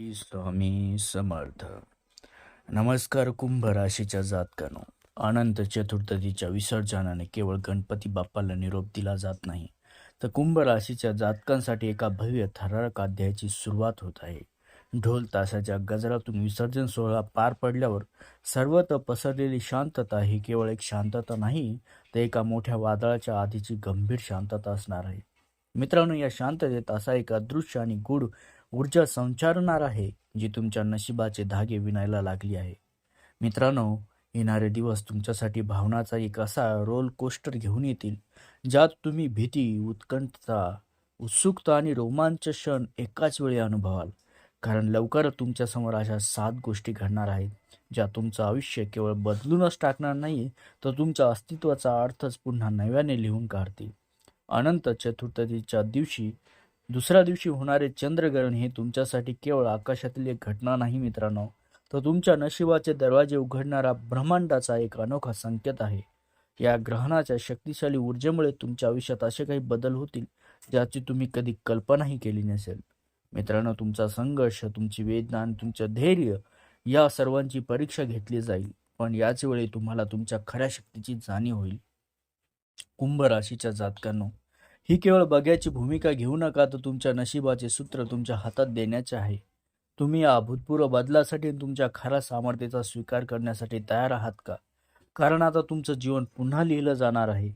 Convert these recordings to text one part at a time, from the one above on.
स्वामी समर्थ. नमस्कार कुंभ राशीच्या जातकानो. अनंत चतुर्थीच्या विसर्जनाने केवळ गणपती बाप्पाला निरोप दिला जात नाही. तर कुंभ राशीच्या जातकांसाठी एका भव्य थरारक अध्यायाची सुरुवात होत आहे. ढोल तासाच्या गजरातून विसर्जन सोहळा पार पडल्यावर सर्वत्र पसरलेली शांतता ही केवळ एक शांतता नाही तर एका मोठ्या वादळाच्या आधीची गंभीर शांतता असणार आहे. मित्रांनो या शांततेत असा एक अदृश्य आणि गूढ ऊर्जा संचारणार आहे जी तुमच्या नशिबाचे धागे विणायला लागली आहे. मित्रांनो येणारे दिवस तुमच्यासाठी भावनाचा एक असा रोल कोस्टर घेऊन येतील ज्यात तुम्ही भीती उत्कंठता उत्सुकता आणि रोमांच क्षण एकाच वेळी अनुभवाल. कारण लवकरच तुमच्यासमोर अशा सात गोष्टी घडणार आहेत ज्या तुमचं आयुष्य केवळ बदलूनच टाकणार नाही तर तुमच्या अस्तित्वाचा अर्थच पुन्हा नव्याने लिहून काढतील. अनंत चतुर्थीच्या दिवशी दुसऱ्या दिवशी होणारे चंद्रग्रहण हे तुमच्यासाठी केवळ आकाशातील एक घटना नाही मित्रांनो. तर तुमच्या नशिबाचे दरवाजे उघडणारा ब्रह्मांडाचा एक अनोखा संकेत आहे. या ग्रहणाच्या शक्तिशाली ऊर्जेमुळे तुमच्या आयुष्यात असे काही बदल होतील ज्याची तुम्ही कधी कल्पनाही केली नसेल. मित्रांनो तुमचा संघर्ष तुमची वेदना आणि तुमचं धैर्य या सर्वांची परीक्षा घेतली जाईल. पण याच वेळी तुम्हाला तुमच्या खऱ्या शक्तीची जाणीव होईल. कुंभ राशीच्या जातकांनो ही केवळ बघ्याची भूमिका घेऊ नका तर तुमच्या नशिबाचे सूत्र तुमच्या हातात देण्याचे आहे. तुम्ही या अभूतपूर्व बदलासाठी आणि तुमच्या खऱ्या सामर्थ्याचा स्वीकार करण्यासाठी तयार आहात का? कारण आता तुमचं जीवन पुन्हा लिहिलं जाणार आहे.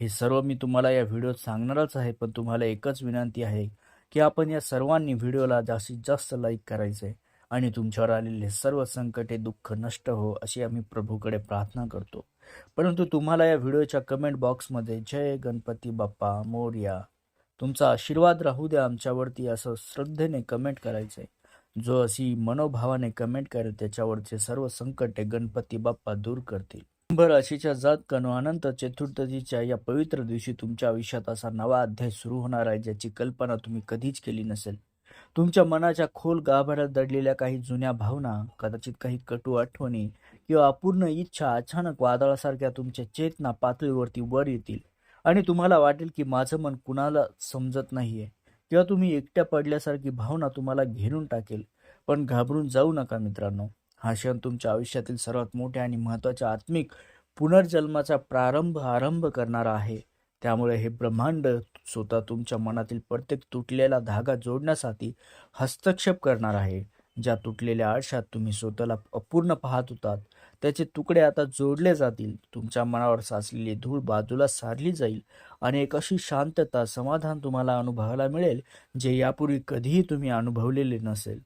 हे सर्व मी तुम्हाला या व्हिडिओत सांगणारच आहे पण तुम्हाला एकच विनंती आहे की आपण या सर्वांनी व्हिडिओला जास्तीत जास्त लाईक करायचं आहे आणि तुमच्यावर आलेले सर्व संकटे दुःख नष्ट हो अशी आम्ही प्रभूकडे प्रार्थना करतो. परंतु तुम्हाला या व्हिडिओच्या कमेंट बॉक्समध्ये जय गणपती बाप्पा मोर्या. तुमचा आशीर्वाद राहू द्या आमच्यावरती असं श्रद्धेने कमेंट करायचंय. जो अशी मनोभावाने कमेंट करेल त्याच्यावरचे सर्व संकटे गणपती बाप्पा दूर करतील. कुंभ राशीच्या जातकानो अनंत चतुर्थीच्या या पवित्र दिवशी तुमच्या आयुष्यात असा नवा अध्याय सुरू होणार आहे ज्याची कल्पना तुम्ही कधीच केली नसेल. तुमच्या मनाच्या खोल गाभाऱ्यात दडलेल्या काही जुन्या भावना कदाचित काही कटू आठवणी किंवा अपूर्ण इच्छा अचानक वादळासारख्या तुमच्या चेतना पातळीवरती वर येतील. आणि तुम्हाला वाटेल की माझं मन कुणाला समजत नाही आहे किंवा तुम्ही एकट्या पडल्यासारखी भावना तुम्हाला घेरून टाकेल. पण घाबरून जाऊ नका मित्रांनो. हा क्षण तुमच्या आयुष्यातील सर्वात मोठ्या आणि महत्त्वाच्या आत्मिक पुनर्जन्माचा प्रारंभ आरंभ करणारा आहे. त्यामुळे हे ब्रह्मांड स्वतः तुमच्या मनातील प्रत्येक तुटलेला धागा जोडण्यासाठी हस्तक्षेप करणार आहे. ज्या तुटलेल्या आरशात तुम्ही स्वतःला अपूर्ण पाहत होतात. त्याचे तुकडे आता जोडले जातील. तुमच्या मनावर साचलेली धूळ बाजूला सारली जाईल आणि एक अशी शांतता समाधान तुम्हाला अनुभवायला मिळेल जे यापूर्वी कधीही तुम्ही अनुभवलेले नसेल.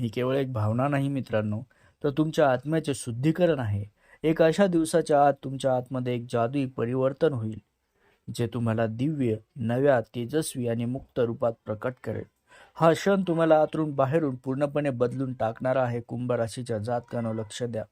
ही केवळ एक भावना नाही मित्रांनो तर तुमच्या आत्म्याचे शुद्धीकरण आहे. एक अशा दिवसाच्या आत तुमच्या आतमध्ये एक जादुई परिवर्तन होईल जे तुम्हाला दिव्य नव्या तेजस्वी आणि मुक्त रूपात प्रकट करेल. हा क्षण तुम्हाला आतरून बाहेरून पूर्णपणे बदलून टाकणारा आहे. कुंभ राशीच्या जातकानं लक्ष द्या.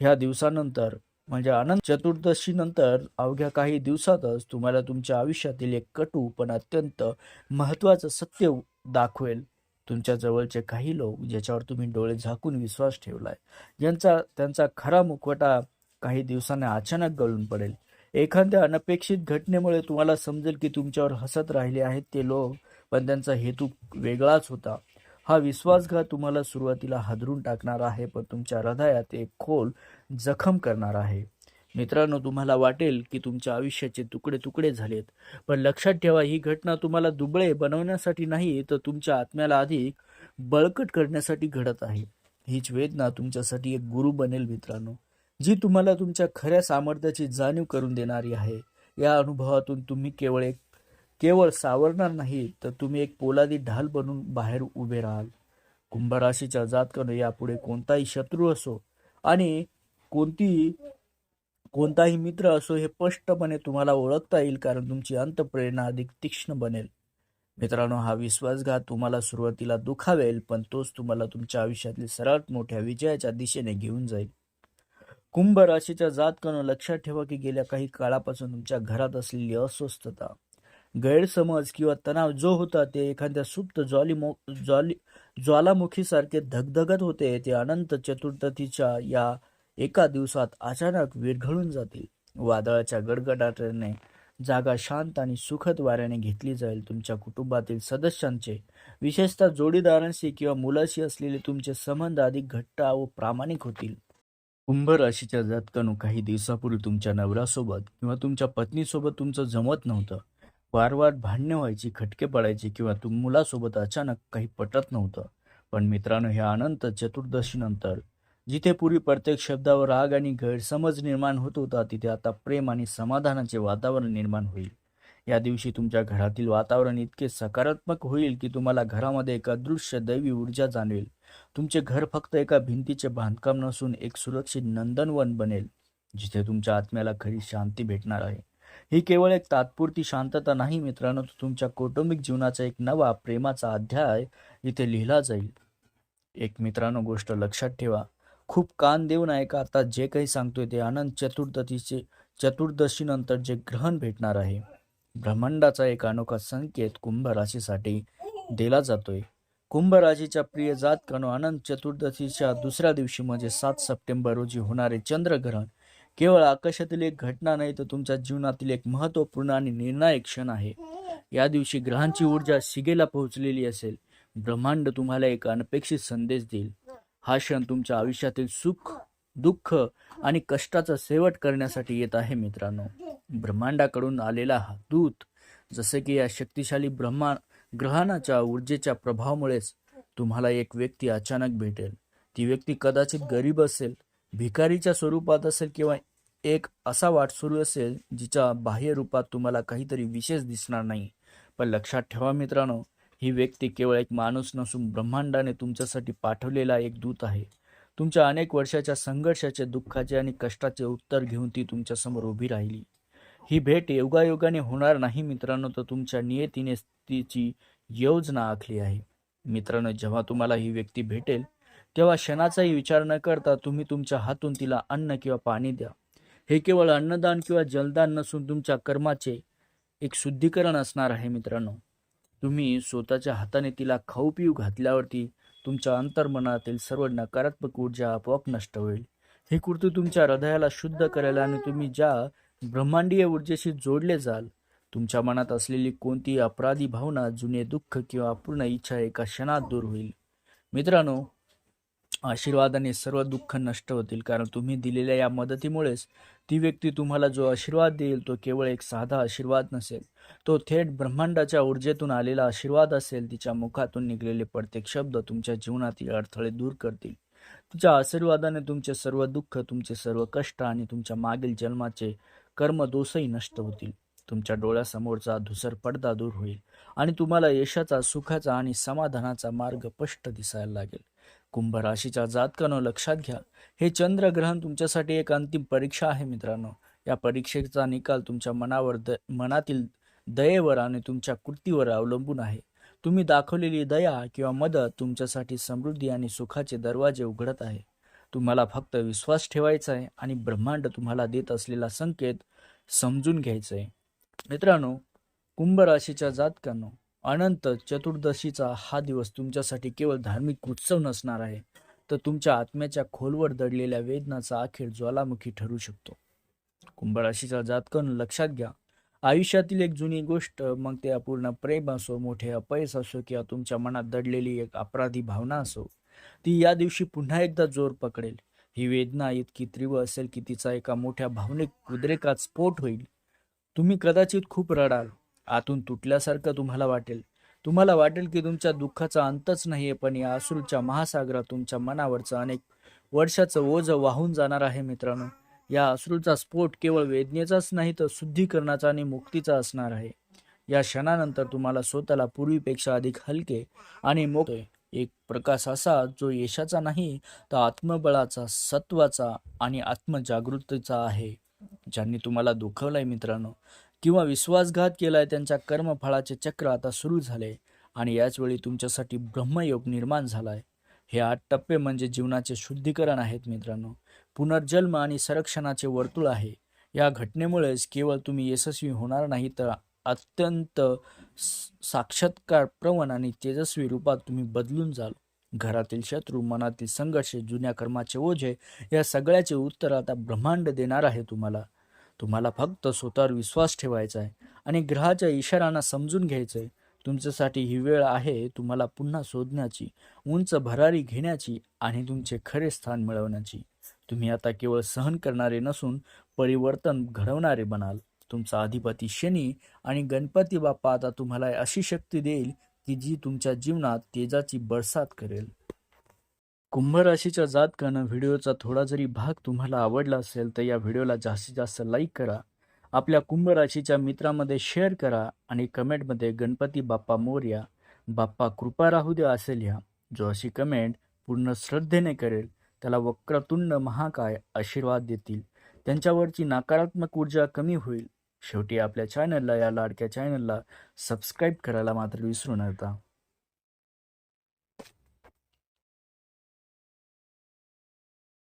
ह्या दिवसानंतर म्हणजे अनंत चतुर्दशीनंतर अवघ्या काही दिवसातच तुम्हाला तुमच्या आयुष्यातील एक कटू पण अत्यंत महत्त्वाचं सत्य दाखवेल. तुमच्या जवळचे काही लोक ज्याच्यावर तुम्ही डोळे झाकून विश्वास ठेवलाय ज्यांचा त्यांचा खरा मुखवटा काही दिवसांनी अचानक गळून पडेल. एखाद्या अनपेक्षित घटनेमुळे तुम्हाला समजेल की तुमच्यावर हसत राहिले आहेत ते लोक पण त्यांचा हेतू वेगळाच होता. हा विश्वासघात तुम्हाला सुरुवातीला हादरून टाकणार आहे पण तुमच्या हृदयात एक खोल जखम करणार आहे. मित्रांनो तुम्हाला वाटेल की तुमच्या आयुष्याचे तुकडे तुकडे झालेत पण लक्षात ठेवा ही घटना तुम्हाला दुबळे बनवण्यासाठी नाही तर तुमच्या आत्म्याला अधिक बळकट करण्यासाठी घडत आहे. हीच वेदना तुमच्यासाठी एक गुरु बनेल मित्रांनो जी तुम्हाला तुमच्या खऱ्या सामर्थ्याची जाणीव करून देणारी आहे. या अनुभवातून तुम्ही केवळ एक केवळ सावरणार नाही तर तुम्ही एक पोलादी ढाल बनून बाहेर उभे राहाल. कुंभ राशीच्या जातकानं यापुढे कोणताही शत्रू असो आणि कोणतीही कोणताही मित्र असो हे स्पष्टपणे तुम्हाला ओळखता येईल कारण तुमची अंतप्रेरणा अधिक तीक्ष्ण बनेल. मित्रांनो हा विश्वासघात तुम्हाला सुरुवातीला दुखावेल पण तोच तुम्हाला तुमच्या आयुष्यातील सर्वात मोठ्या विजयाच्या दिशेने घेऊन जाईल. कुंभ राशीच्या जातकानं लक्षात ठेवा की गेल्या काही काळापासून तुमच्या घरात असलेली अस्वस्थता गैरसमज किंवा तणाव जो होता ते एखाद्या सुप्त ज्वाली ज्वाली ज्वालामुखीसारखे धगधगत होते ते अनंत चतुर्थीच्या या एका दिवसात अचानक विरघळून जातील. वादळाच्या गडगडाटाने जागा शांत आणि सुखद वाऱ्याने घेतली जाईल. तुमच्या कुटुंबातील सदस्यांचे विशेषतः जोडीदारांशी किंवा मुलाशी असलेले तुमचे संबंध अधिक घट्ट व प्रामाणिक होतील. कुंभ राशीच्या जातकानु काही दिवसापूर्वी तुमच्या नवऱ्यासोबत किंवा तुमच्या पत्नीसोबत तुमचं जमत नव्हतं. वारंवार भांडणे व्हायची खटके पडायचे किंवा तुम मुलासोबत अचानक काही पटत नव्हतं. पण मित्रांनो ह्या अनंत चतुर्दशीनंतर जिथे पूर्वी प्रत्येक शब्दावर राग आणि गैरसमज निर्माण होत होता तिथे आता प्रेम आणि समाधानाचे वातावरण निर्माण होईल. या दिवशी तुमच्या घरातील वातावरण इतके सकारात्मक होईल की तुम्हाला घरामध्ये एक अदृश्य दैवी ऊर्जा जाणवेल. तुमचे घर फक्त एका भिंतीचे बांधकाम नसून एक सुरक्षित नंदनवन बनेल जिथे तुमच्या आत्म्याला खरी शांती भेटणार आहे. ही केवळ एक तात्पुरती शांतता नाही मित्रांनो तुमच्या कौटुंबिक जीवनाचा एक नवा प्रेमाचा अध्याय इथे लिहिला जाईल. एक मित्रांनो गोष्ट लक्षात ठेवा. खूप कान देऊन ऐका आता जे काही सांगतोय ते आनंद चतुर्दशीचे चतुर्दशीनंतर जे ग्रहण भेटणार आहे. ब्रह्मांडाचा एक अनोखा संकेत कुंभ राशीसाठी दिला जातोय. कुंभ राशीच्या प्रिय जातकानो आनंद चतुर्दशीच्या दुसऱ्या दिवशी म्हणजे सात सप्टेंबर रोजी होणारे चंद्रग्रहण केवळ आकाशातील एक घटना नाही तर तुमच्या जीवनातील एक महत्त्वपूर्ण आणि निर्णायक क्षण आहे. या दिवशी ग्रहांची ऊर्जा शिगेला पोहोचलेली असेल. ब्रह्मांड तुम्हाला एक अनपेक्षित संदेश देईल. हा क्षण तुमच्या आयुष्यातील सुख दुःख आणि कष्टाचा शेवट करण्यासाठी येत आहे मित्रांनो. ब्रह्मांडाकडून आलेला हा दूत जसे की या शक्तिशाली ब्रह्मा ग्रहणाच्या ऊर्जेच्या प्रभावामुळेच तुम्हाला एक व्यक्ती अचानक भेटेल. ती व्यक्ती कदाचित गरीब असेल भिकारीच्या स्वरूपात असेल किंवा एक असा वाट सुरू असेल जिच्या बाह्य रूपात तुम्हाला काहीतरी विशेष दिसणार नाही. पण लक्षात ठेवा मित्रांनो ही व्यक्ती केवळ एक माणूस नसून ब्रह्मांडाने तुमच्यासाठी पाठवलेला एक दूत आहे. तुमच्या अनेक वर्षाच्या संघर्षाचे दुःखाचे आणि कष्टाचे उत्तर घेऊन ती तुमच्यासमोर उभी राहिली. ही भेट योगायोगाने होणार नाही मित्रांनो तर तुमच्या नियतीने तिची योजना आखली आहे. मित्रांनो जेव्हा तुम्हाला ही व्यक्ती भेटेल तेव्हा क्षणाचाही विचार न करता तुम्ही तुमच्या हातून तिला अन्न किंवा पाणी द्या. हे केवळ अन्नदान किंवा जलदान नसून तुमच्या कर्माचे एक शुद्धीकरण असणार आहे मित्रांनो. तुम्ही स्वतःच्या हाताने तिला खाऊ पिऊ घातल्यावरती तुमच्या अंतर्मनातील सर्व नकारात्मक ऊर्जा आपोआप नष्ट होईल. हे कृती तुमच्या हृदयाला शुद्ध करेल आणि तुम्ही ज्या ब्रह्मांडीय ऊर्जेशी जोडले जाल तुमच्या मनात असलेली कोणतीही अपराधी भावना जुने दुःख किंवा अपूर्ण इच्छा एका क्षणात दूर होईल. मित्रांनो आशीर्वादाने सर्व दुःख नष्ट होतील. कारण तुम्ही दिलेल्या या मदतीमुळेच ती व्यक्ती तुम्हाला जो आशीर्वाद देईल तो केवळ एक साधा आशीर्वाद नसेल. तो थेट ब्रह्मांडाच्या ऊर्जेतून आलेला आशीर्वाद असेल तिच्या मुखातून निघलेले प्रत्येक शब्द तुमच्या जीवनातील अडथळे दूर करतील. तिच्या आशीर्वादाने तुमचे सर्व दुःख तुमचे सर्व कष्ट आणि तुमच्या मागील जन्माचे कर्मदोषही नष्ट होतील. तुमच्या डोळ्यासमोरचा धुसर पडदा दूर होईल आणि तुम्हाला यशाचा सुखाचा आणि समाधानाचा मार्ग स्पष्ट दिसायला लागेल. कुंभ राशीच्या जातकानं लक्षात घ्या. हे चंद्रग्रहण तुमच्यासाठी एक अंतिम परीक्षा आहे मित्रांनो. या परीक्षेचा निकाल तुमच्या मनावर द मनातील दयेवर आणि तुमच्या कृतीवर अवलंबून आहे. तुम्ही दाखवलेली दया किंवा मदत तुमच्यासाठी समृद्धी आणि सुखाचे दरवाजे उघडत आहे. तुम्हाला फक्त विश्वास ठेवायचा आहे आणि ब्रह्मांड तुम्हाला देत असलेला संकेत समजून घ्यायचा आहे. मित्रांनो कुंभ राशीच्या जातकांनो अनंत चतुर्दशीचा हा दिवस तुमच्यासाठी केवळ धार्मिक उत्सव नसणार आहे तर तुमच्या आत्म्याच्या खोलवर दडलेल्या वेदनाचा अखेर ज्वालामुखी ठरू शकतो. कुंभ राशीचा जातकन लक्षात घ्या. आयुष्यातील एक जुनी गोष्ट मग ते अपूर्ण प्रेम असो मोठे अपयश असो किंवा तुमच्या मनात दडलेली एक अपराधी भावना असो ती या दिवशी पुन्हा एकदा जोर पकडेल. ही वेदना इतकी तीव्र असेल की तिचा एका मोठ्या भावनिक उद्रेकात स्फोट होईल. तुम्ही कदाचित खूप रडाल. आतून तुटल्यासारखं तुम्हाला वाटेल. तुम्हाला वाटेल की तुमच्या दुःखाचा अंतच नाहीये पण या अश्रूच्या महासागरात तुमच्या मनावरचं अनेक वर्षाचं ओझ वाहून जाणार आहे मित्रांनो. या अश्रूचा स्फोट केवळ वेदनेचाच नाही तर शुद्धीकरणाचा आणि मुक्तीचा असणार आहे. या क्षणानंतर तुम्हाला स्वतःला पूर्वीपेक्षा अधिक हलके आणि मोकळे एक प्रकाश असा जो यशाचा नाही तर आत्मबळाचा सत्वाचा आणि आत्मजागृतीचा आहे ज्यांनी तुम्हाला दुखवलंय मित्रांनो. किंवा विश्वासघात केलाय त्यांच्या कर्मफळाचे चक्र आता सुरू झाले आणि याचवेळी तुमच्यासाठी ब्रह्मयोग निर्माण झालाय. हे आठ टप्पे म्हणजे जीवनाचे शुद्धीकरण आहेत मित्रांनो. पुनर्जन्म आणि संरक्षणाचे वर्तुळ आहे. या घटनेमुळेच केवळ तुम्ही यशस्वी होणार नाही तर अत्यंत साक्षात्कार प्रवण आणि तेजस्वी रूपात तुम्ही बदलून जाल. घरातील शत्रू मनातील संघर्ष जुन्या कर्माचे ओझे या सगळ्याचे उत्तर आता ब्रह्मांड देणार आहे तुम्हाला. तुम्हाला फक्त स्वतःवर विश्वास ठेवायचा आहे आणि ग्रहाच्या इशारांना समजून घ्यायचं आहे. तुमच्यासाठी ही वेळ आहे तुम्हाला पुन्हा शोधण्याची उंच भरारी घेण्याची आणि तुमचे खरे स्थान मिळवण्याची. तुम्ही आता केवळ सहन करणारे नसून परिवर्तन घडवणारे बनाल. तुमचा अधिपती शनी आणि गणपती बाप्पा आता तुम्हाला अशी शक्ती देईल की जी तुमच्या जीवनात तेजाची बरसात करेल. कुंभ राशीच्या जातकानं व्हिडिओचा थोडा जरी भाग तुम्हाला आवडला असेल तर या व्हिडिओला जास्तीत जास्त लाईक करा. आपल्या कुंभ राशीच्या मित्रामध्ये शेअर करा आणि कमेंटमध्ये गणपती बाप्पा मोर्या बाप्पा कृपा राहू द्या असेल ह्या जो अशी कमेंट पूर्ण श्रद्धेने करेल त्याला वक्रतुंड महाकाय आशीर्वाद देतील. त्यांच्यावरची नकारात्मक ऊर्जा कमी होईल. शेवटी आपल्या चॅनलला या लाडक्या चॅनलला सबस्क्राईब करायला मात्र विसरू नका.